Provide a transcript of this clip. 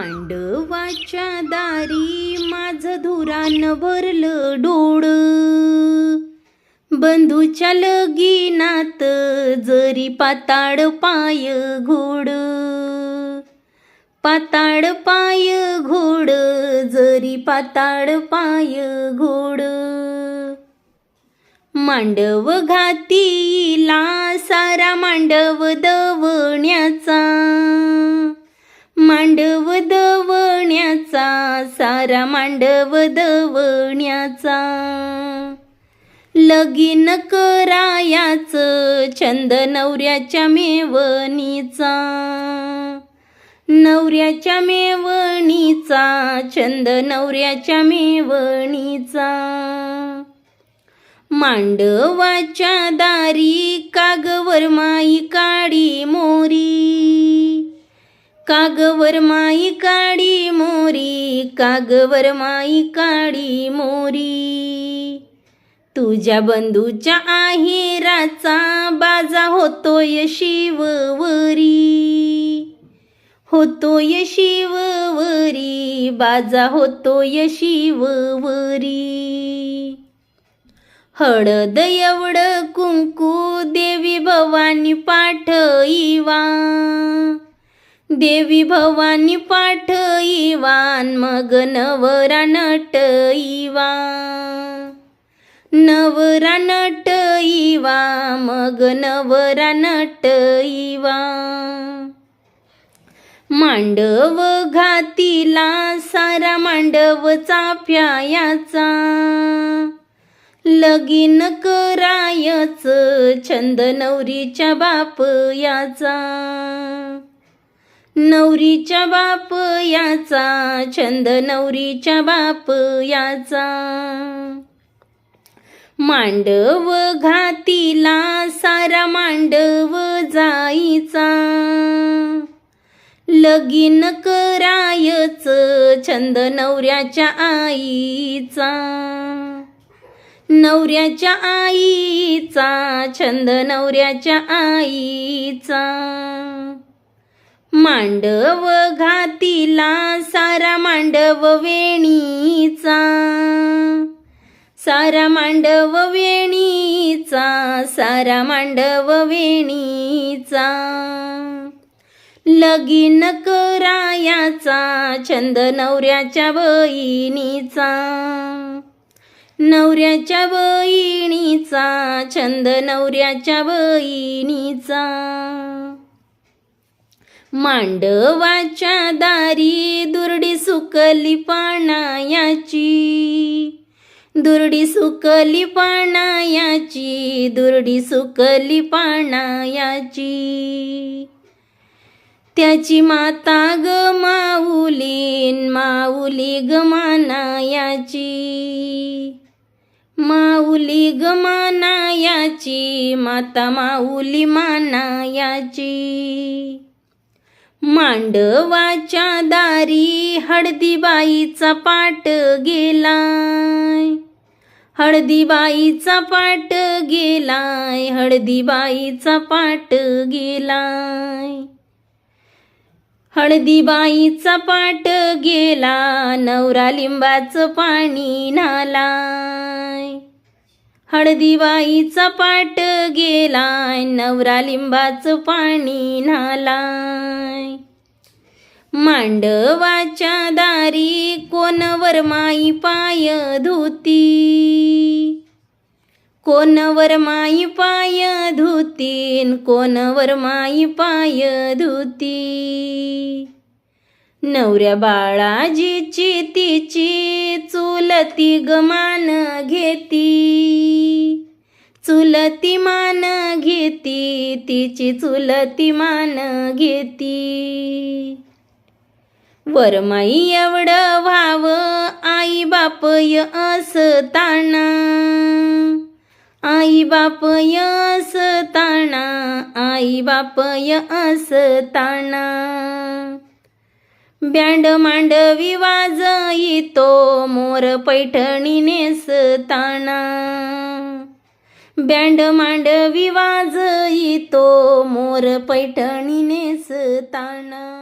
मांडवाच्या दारी माझं धुरान भरलं डोळ. बंधूच्या लगीनात जरी पाताळ पाय घोड. पाताळ पाय घोड जरी पाताळ पाय घोड. मांडव घातीला सारा मांडव दवण्याचा. मांडव दवण्याचा सारा मांडव दवण्याचा लगीन करायाच छंद नवऱ्याच्या मेवणीचा. नवऱ्याच्या मेवणीचा छंद नवऱ्याच्या मेवणीचा. मांडवाच्या दारी कागवर माई काडी मोरी. कागवर माई काडी मोरी कागवर माई काडी मोरी. तुझ्या बंधूच्या आहेराचा बाजा होतोय शिववरी. होतोय शिववरी बाजा होतोय शिववरी. हळद एवढं कुंकू देवी भवानी पाठईवा. देवी भवानी पाठईवान मग नवरा नटईवा. नवरा नटईवा मग नवरा नटईवा. मांडव घातीला सारा मांडव चाफ्यायाचा. लगीन करायच छंद नवरीच्या बाप याचा. नवरीच्या बाप याचा छंद नवरीच्या बाप याचा. मांडव घातीला सारा मांडव जाईचा. लगीन करायच छंद नवऱ्याच्या आईचा. नवऱ्याच्या आईचा छंद नवऱ्याच्या आईचा. मांडव घातीला सारा मांडव वेणीचा. सारा मांडव वेणीचा सारा मांडव वेणीचा. लगीन करायाचा छंद नवऱ्याच्या बहिणीचा. नवऱ्याच्या बहिणीचा छंद नवऱ्याच्या बहिणीचा. मांडवाच्या दारी दुर्डी सुकली पानायाची. दुर्डी सुकली पानायाची दुर्डी सुकली पानायाची. त्याची माता ग माऊलीन माऊली ग मानायाची. माऊली ग मानायाची माता माऊली मानायाची. मांडवाच्या दारी हळदीबाईचा पाट गेलाय. हळदीबाईचा पाट गेलाय हळदीबाईचा पाट गेलाय. हळदीबाईचा पाट गेला नवरा लिंबाचं पाणी नालाय. हळदीवाईचा पाट गेलाय नवरा लिंबाचं पाणी नालाय मांडवाच्या दारी कोण माई पाय धुती? कोण माई पाय धुतीन कोण माई पाय धुती? नवऱ्या बाळाजीची तिची चुलती गमान घेती. चुलती मान घेती तिची चुलती मान घेती. वरमाई एवढं व्हाव आई बापय असताना. आई बापय असताना आई बापय असताना. बँड मांडवी वाजईतो मोर पैठणी नेसताना बँड मांडवी वाजईतो मोर पैठणी नेसताना